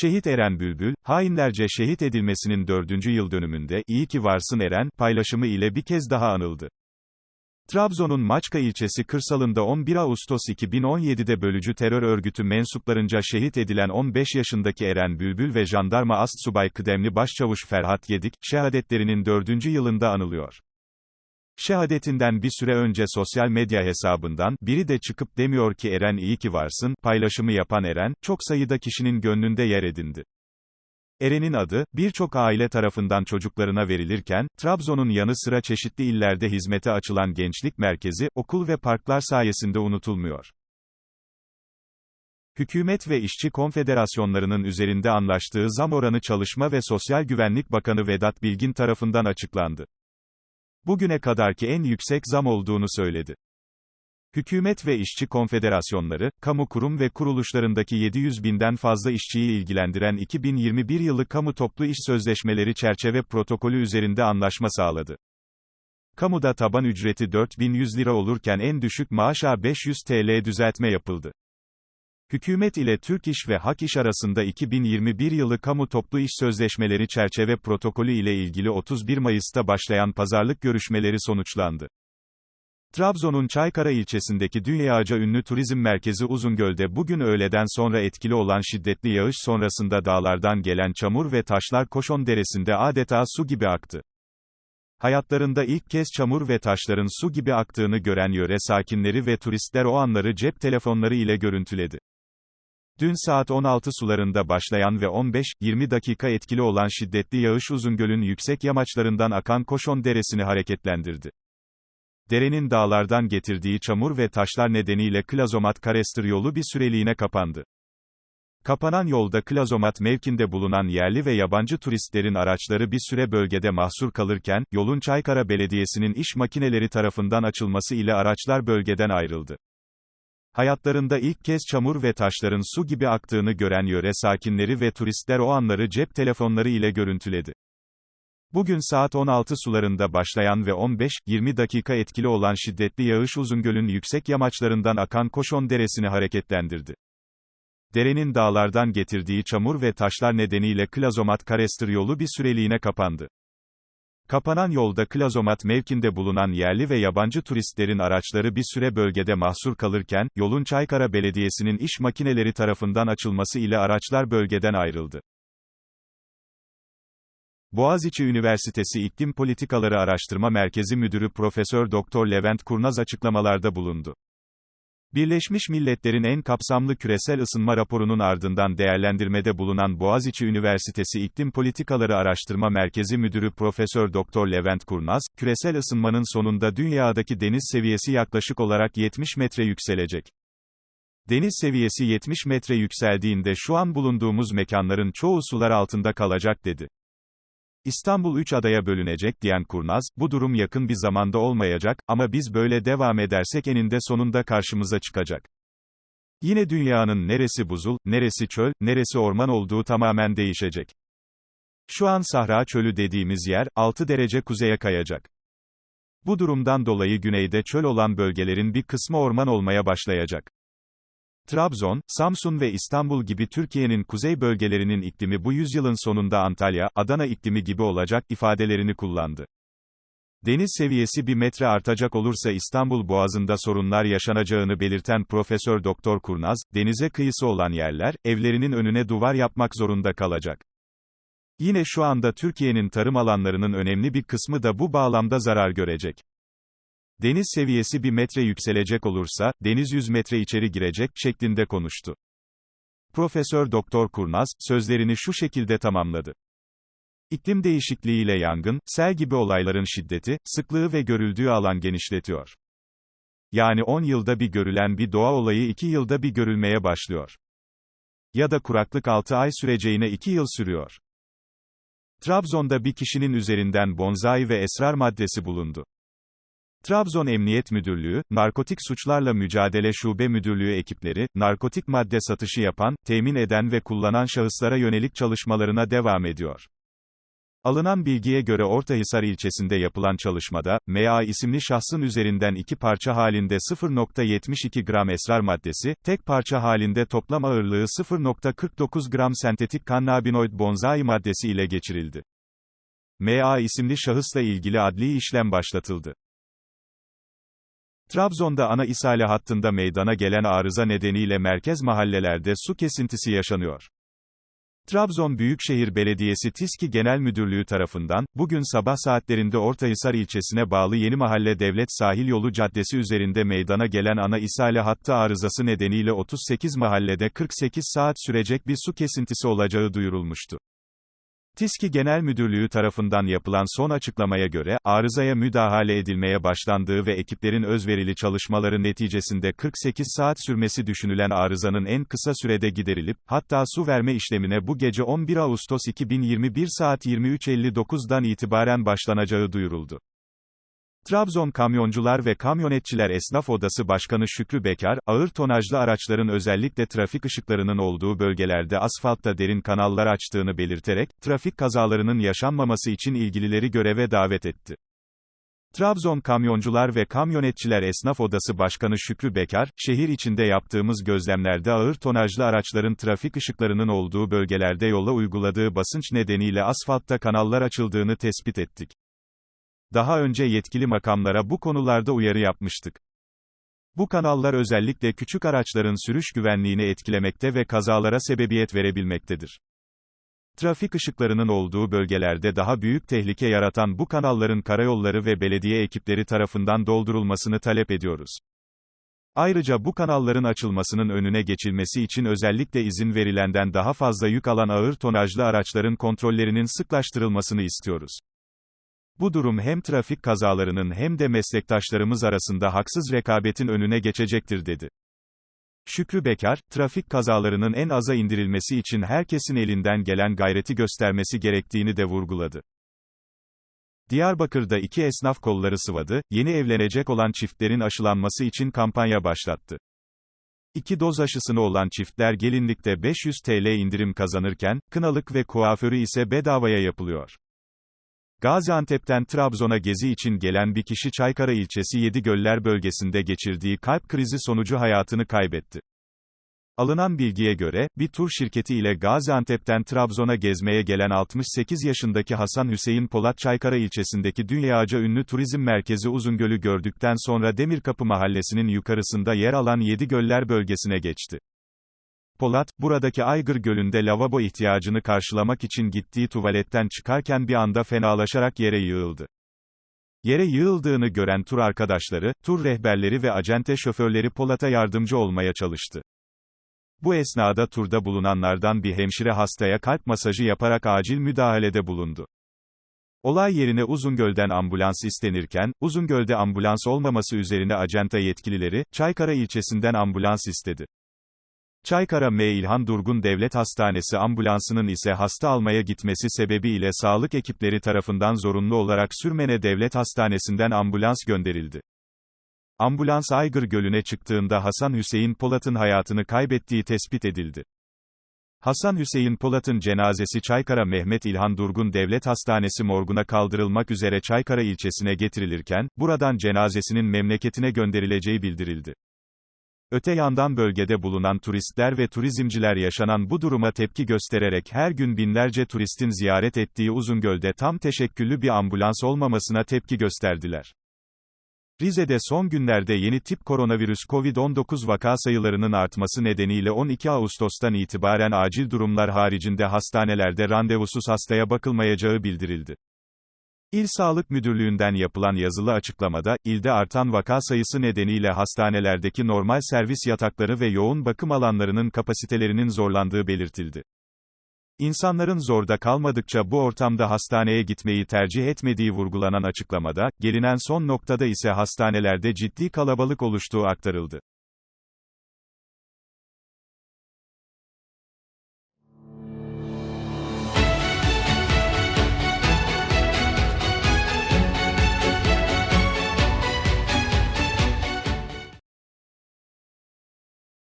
Şehit Eren Bülbül, hainlerce şehit edilmesinin dördüncü yıl dönümünde, iyi ki varsın Eren, paylaşımı ile bir kez daha anıldı. Trabzon'un Maçka ilçesi kırsalında 11 Ağustos 2017'de bölücü terör örgütü mensuplarınca şehit edilen 15 yaşındaki Eren Bülbül ve jandarma astsubay kıdemli başçavuş Ferhat Yedik, şehadetlerinin dördüncü yılında anılıyor. Şehadetinden bir süre önce sosyal medya hesabından, biri de çıkıp demiyor ki Eren iyi ki varsın, paylaşımı yapan Eren, çok sayıda kişinin gönlünde yer edindi. Eren'in adı, birçok aile tarafından çocuklarına verilirken, Trabzon'un yanı sıra çeşitli illerde hizmete açılan gençlik merkezi, okul ve parklar sayesinde unutulmuyor. Hükümet ve işçi konfederasyonlarının üzerinde anlaştığı zam oranı Çalışma ve Sosyal Güvenlik Bakanı Vedat Bilgin tarafından açıklandı. Bugüne kadarki en yüksek zam olduğunu söyledi. Hükümet ve işçi konfederasyonları, kamu kurum ve kuruluşlarındaki 700 binden fazla işçiyi ilgilendiren 2021 yılı kamu toplu iş sözleşmeleri çerçeve protokolü üzerinde anlaşma sağladı. Kamuda taban ücreti 4100 lira olurken en düşük maaşa 500 TL düzeltme yapıldı. Hükümet ile Türk İş ve Hak İş arasında 2021 yılı kamu toplu iş sözleşmeleri çerçeve protokolü ile ilgili 31 Mayıs'ta başlayan pazarlık görüşmeleri sonuçlandı. Trabzon'un Çaykara ilçesindeki dünyaca ünlü turizm merkezi Uzungöl'de bugün öğleden sonra etkili olan şiddetli yağış sonrasında dağlardan gelen çamur ve taşlar Koşon Deresi'nde adeta su gibi aktı. Hayatlarında ilk kez çamur ve taşların su gibi aktığını gören yöre sakinleri ve turistler o anları cep telefonları ile görüntüledi. Dün saat 16 sularında başlayan ve 15-20 dakika etkili olan şiddetli yağış Uzungöl'ün yüksek yamaçlarından akan Koşon Deresi'ni hareketlendirdi. Derenin dağlardan getirdiği çamur ve taşlar nedeniyle Klazomat Karestır yolu bir süreliğine kapandı. Kapanan yolda Klazomat mevkinde bulunan yerli ve yabancı turistlerin araçları bir süre bölgede mahsur kalırken, yolun Çaykara Belediyesi'nin iş makineleri tarafından açılması ile araçlar bölgeden ayrıldı. Hayatlarında ilk kez çamur ve taşların su gibi aktığını gören yöre sakinleri ve turistler o anları cep telefonları ile görüntüledi. Bugün saat 16 sularında başlayan ve 15-20 dakika etkili olan şiddetli yağış Uzungöl'ün yüksek yamaçlarından akan Koşon Deresi'ni hareketlendirdi. Derenin dağlardan getirdiği çamur ve taşlar nedeniyle Klazomat Karestır yolu bir süreliğine kapandı. Kapanan yolda Klazomat mevkinde bulunan yerli ve yabancı turistlerin araçları bir süre bölgede mahsur kalırken, yolun Çaykara Belediyesi'nin iş makineleri tarafından açılması ile araçlar bölgeden ayrıldı. Boğaziçi Üniversitesi İklim Politikaları Araştırma Merkezi Müdürü Profesör Doktor Levent Kurnaz açıklamalarda bulundu. Birleşmiş Milletler'in en kapsamlı küresel ısınma raporunun ardından değerlendirmede bulunan Boğaziçi Üniversitesi İklim Politikaları Araştırma Merkezi Müdürü Profesör Doktor Levent Kurnaz, küresel ısınmanın sonunda dünyadaki deniz seviyesi yaklaşık olarak 70 metre yükselecek. Deniz seviyesi 70 metre yükseldiğinde şu an bulunduğumuz mekanların çoğu sular altında kalacak dedi. İstanbul 3 adaya bölünecek diyen Kurnaz, bu durum yakın bir zamanda olmayacak ama biz böyle devam edersek eninde sonunda karşımıza çıkacak. Yine dünyanın neresi buzul, neresi çöl, neresi orman olduğu tamamen değişecek. Şu an Sahra Çölü dediğimiz yer, 6 derece kuzeye kayacak. Bu durumdan dolayı güneyde çöl olan bölgelerin bir kısmı orman olmaya başlayacak. Trabzon, Samsun ve İstanbul gibi Türkiye'nin kuzey bölgelerinin iklimi bu yüzyılın sonunda Antalya, Adana iklimi gibi olacak ifadelerini kullandı. Deniz seviyesi bir metre artacak olursa İstanbul Boğazı'nda sorunlar yaşanacağını belirten Profesör Doktor Kurnaz, denize kıyısı olan yerler, evlerinin önüne duvar yapmak zorunda kalacak. Yine şu anda Türkiye'nin tarım alanlarının önemli bir kısmı da bu bağlamda zarar görecek. Deniz seviyesi bir metre yükselecek olursa, deniz 100 metre içeri girecek, şeklinde konuştu. Profesör Doktor Kurnaz, sözlerini şu şekilde tamamladı. İklim değişikliğiyle yangın, sel gibi olayların şiddeti, sıklığı ve görüldüğü alan genişletiyor. Yani 10 yılda bir görülen bir doğa olayı 2 yılda bir görülmeye başlıyor. Ya da kuraklık 6 ay süreceğine 2 yıl sürüyor. Trabzon'da bir kişinin üzerinden bonzai ve esrar maddesi bulundu. Trabzon Emniyet Müdürlüğü, Narkotik Suçlarla Mücadele Şube Müdürlüğü ekipleri, narkotik madde satışı yapan, temin eden ve kullanan şahıslara yönelik çalışmalarına devam ediyor. Alınan bilgiye göre Ortahisar ilçesinde yapılan çalışmada, MA isimli şahsın üzerinden iki parça halinde 0.72 gram esrar maddesi, tek parça halinde toplam ağırlığı 0.49 gram sentetik kannabinoid bonzai maddesi ile geçirildi. MA isimli şahısla ilgili adli işlem başlatıldı. Trabzon'da ana ishale hattında meydana gelen arıza nedeniyle merkez mahallelerde su kesintisi yaşanıyor. Trabzon Büyükşehir Belediyesi TİSKİ Genel Müdürlüğü tarafından, bugün sabah saatlerinde Ortahisar ilçesine bağlı Yeni Mahalle Devlet Sahil Yolu Caddesi üzerinde meydana gelen ana ishale hattı arızası nedeniyle 38 mahallede 48 saat sürecek bir su kesintisi olacağı duyurulmuştu. TİSKİ Genel Müdürlüğü tarafından yapılan son açıklamaya göre, arızaya müdahale edilmeye başlandığı ve ekiplerin özverili çalışmaları neticesinde 48 saat sürmesi düşünülen arızanın en kısa sürede giderilip, hatta su verme işlemine bu gece 11 Ağustos 2021 saat 23.59'dan itibaren başlanacağı duyuruldu. Trabzon Kamyoncular ve Kamyonetçiler Esnaf Odası Başkanı Şükrü Bekar, ağır tonajlı araçların özellikle trafik ışıklarının olduğu bölgelerde asfaltta derin kanallar açtığını belirterek, trafik kazalarının yaşanmaması için ilgilileri göreve davet etti. Trabzon Kamyoncular ve Kamyonetçiler Esnaf Odası Başkanı Şükrü Bekar, şehir içinde yaptığımız gözlemlerde ağır tonajlı araçların trafik ışıklarının olduğu bölgelerde yola uyguladığı basınç nedeniyle asfaltta kanallar açıldığını tespit ettik. Daha önce yetkili makamlara bu konularda uyarı yapmıştık. Bu kanallar özellikle küçük araçların sürüş güvenliğini etkilemekte ve kazalara sebebiyet verebilmektedir. Trafik ışıklarının olduğu bölgelerde daha büyük tehlike yaratan bu kanalların karayolları ve belediye ekipleri tarafından doldurulmasını talep ediyoruz. Ayrıca bu kanalların açılmasının önüne geçilmesi için özellikle izin verilenden daha fazla yük alan ağır tonajlı araçların kontrollerinin sıklaştırılmasını istiyoruz. Bu durum hem trafik kazalarının hem de meslektaşlarımız arasında haksız rekabetin önüne geçecektir dedi. Şükrü Bekar, trafik kazalarının en aza indirilmesi için herkesin elinden gelen gayreti göstermesi gerektiğini de vurguladı. Diyarbakır'da iki esnaf kolları sıvadı, yeni evlenecek olan çiftlerin aşılanması için kampanya başlattı. İki doz aşısını olan çiftler gelinlikte 500 TL indirim kazanırken, kınalık ve kuaförü ise bedavaya yapılıyor. Gaziantep'ten Trabzon'a gezi için gelen bir kişi Çaykara ilçesi Yedigöller bölgesinde geçirdiği kalp krizi sonucu hayatını kaybetti. Alınan bilgiye göre, bir tur şirketi ile Gaziantep'ten Trabzon'a gezmeye gelen 68 yaşındaki Hasan Hüseyin Polat Çaykara ilçesindeki dünyaca ünlü turizm merkezi Uzungöl'ü gördükten sonra Demirkapı mahallesinin yukarısında yer alan Yedigöller bölgesine geçti. Polat, buradaki Aygır Gölü'nde lavabo ihtiyacını karşılamak için gittiği tuvaletten çıkarken bir anda fenalaşarak yere yığıldı. Yere yığıldığını gören tur arkadaşları, tur rehberleri ve acente şoförleri Polat'a yardımcı olmaya çalıştı. Bu esnada turda bulunanlardan bir hemşire hastaya kalp masajı yaparak acil müdahalede bulundu. Olay yerine Uzungöl'den ambulans istenirken, Uzungöl'de ambulans olmaması üzerine acenta yetkilileri, Çaykara ilçesinden ambulans istedi. Çaykara M. İlhan Durgun Devlet Hastanesi ambulansının ise hasta almaya gitmesi sebebiyle sağlık ekipleri tarafından zorunlu olarak Sürmene Devlet Hastanesi'nden ambulans gönderildi. Ambulans Aygır Gölü'ne çıktığında Hasan Hüseyin Polat'ın hayatını kaybettiği tespit edildi. Hasan Hüseyin Polat'ın cenazesi Çaykara Mehmet İlhan Durgun Devlet Hastanesi morguna kaldırılmak üzere Çaykara ilçesine getirilirken, buradan cenazesinin memleketine gönderileceği bildirildi. Öte yandan bölgede bulunan turistler ve turizmciler yaşanan bu duruma tepki göstererek her gün binlerce turistin ziyaret ettiği Uzungöl'de tam teşekküllü bir ambulans olmamasına tepki gösterdiler. Rize'de son günlerde yeni tip koronavirüs COVID-19 vaka sayılarının artması nedeniyle 12 Ağustos'tan itibaren acil durumlar haricinde hastanelerde randevusuz hastaya bakılmayacağı bildirildi. İl Sağlık Müdürlüğü'nden yapılan yazılı açıklamada, ilde artan vaka sayısı nedeniyle hastanelerdeki normal servis yatakları ve yoğun bakım alanlarının kapasitelerinin zorlandığı belirtildi. İnsanların zorda kalmadıkça bu ortamda hastaneye gitmeyi tercih etmediği vurgulanan açıklamada, gelinen son noktada ise hastanelerde ciddi kalabalık oluştuğu aktarıldı.